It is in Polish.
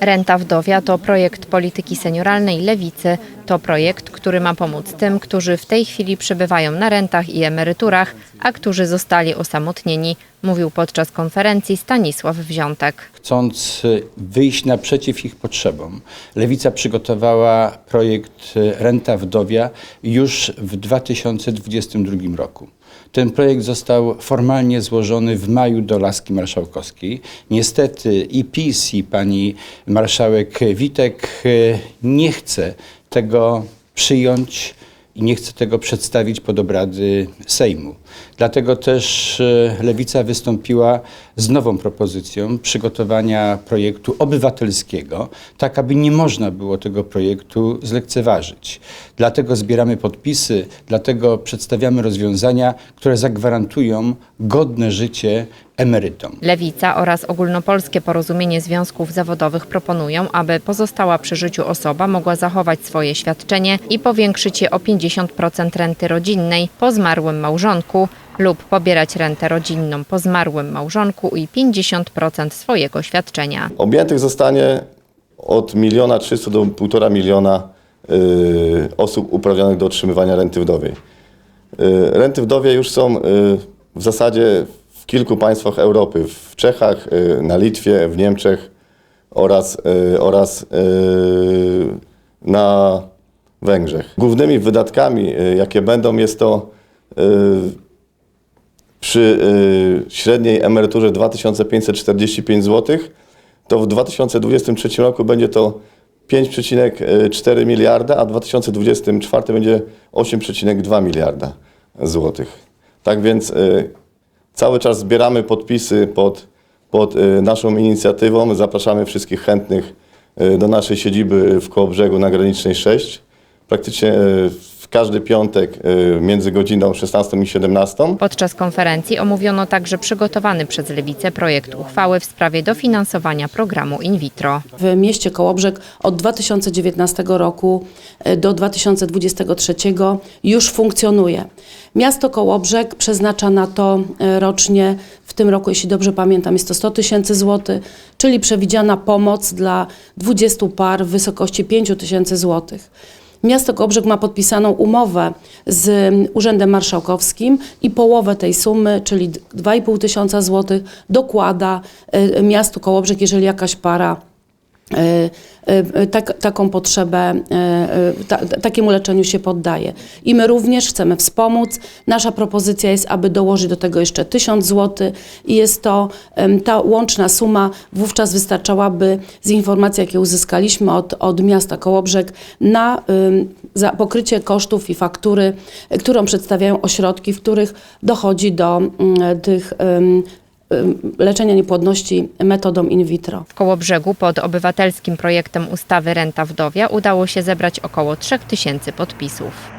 Renta Wdowia to projekt polityki senioralnej Lewicy. To projekt, który ma pomóc tym, którzy w tej chwili przebywają na rentach i emeryturach, a którzy zostali osamotnieni, mówił podczas konferencji Stanisław Wziątek. Chcąc y, wyjść naprzeciw ich potrzebom, Lewica przygotowała projekt y, Renta Wdowia już w 2022 roku. Ten projekt został formalnie złożony w maju do Laski Marszałkowskiej. Niestety i PiS, i pani marszałek Witek y, nie chce tego przyjąć i nie chce tego przedstawić pod obrady Sejmu. Dlatego też e, Lewica wystąpiła z nową propozycją przygotowania projektu obywatelskiego, tak aby nie można było tego projektu zlekceważyć. Dlatego zbieramy podpisy, dlatego przedstawiamy rozwiązania, które zagwarantują godne życie emerytom. Lewica oraz ogólnopolskie porozumienie związków zawodowych proponują, aby pozostała przy życiu osoba mogła zachować swoje świadczenie i powiększyć je o 50% renty rodzinnej po zmarłym małżonku lub pobierać rentę rodzinną po zmarłym małżonku i 50% swojego świadczenia. Objętych zostanie od miliona 300 do półtora miliona y, osób uprawnionych do otrzymywania renty wdowiej. Y, renty wdowie już są y, w zasadzie kilku państwach Europy, w Czechach, y, na Litwie, w Niemczech oraz, y, oraz y, na Węgrzech. Głównymi wydatkami, jakie będą, jest to przy średniej emeryturze 2545 zł, to w 2023 roku będzie to 5,4 miliarda, a w 2024 będzie 8,2 miliarda złotych. Tak więc cały czas zbieramy podpisy pod, pod y, naszą inicjatywą. Zapraszamy wszystkich chętnych y, do naszej siedziby w Kołobrzegu na Granicznej 6. Praktycznie y, w każdy piątek y, między godziną 16 i 17. Podczas konferencji omówiono także przygotowany przez Lewicę projekt uchwały w sprawie dofinansowania programu in vitro. w mieście Kołobrzeg od 2019 roku e, do 2023 już funkcjonuje. Miasto Kołobrzeg przeznacza na to e, rocznie, w tym roku, jeśli dobrze pamiętam, jest to 100 tysięcy złotych, czyli przewidziana pomoc dla 20 par w wysokości 5 tysięcy złotych. Miasto Kołobrzeg ma podpisaną umowę z Urzędem Marszałkowskim i połowę tej sumy, czyli 2,5 tysiąca złotych, dokłada e, miastu Kołobrzeg, jeżeli jakaś para tak, taką potrzebę, e, e, ta, takiemu leczeniu się poddaje. I my również chcemy wspomóc. Nasza propozycja jest, aby dołożyć do tego jeszcze 1000 zł i jest to, ta łączna suma wówczas wystarczałaby z informacji, jakie uzyskaliśmy od, od miasta Kołobrzeg na za pokrycie kosztów i faktury, e, którą przedstawiają ośrodki, w których dochodzi do mm, tych leczenia niepłodności metodą in vitro. W Kołobrzegu pod obywatelskim projektem ustawy Renta Wdowia udało się zebrać około 3000 podpisów.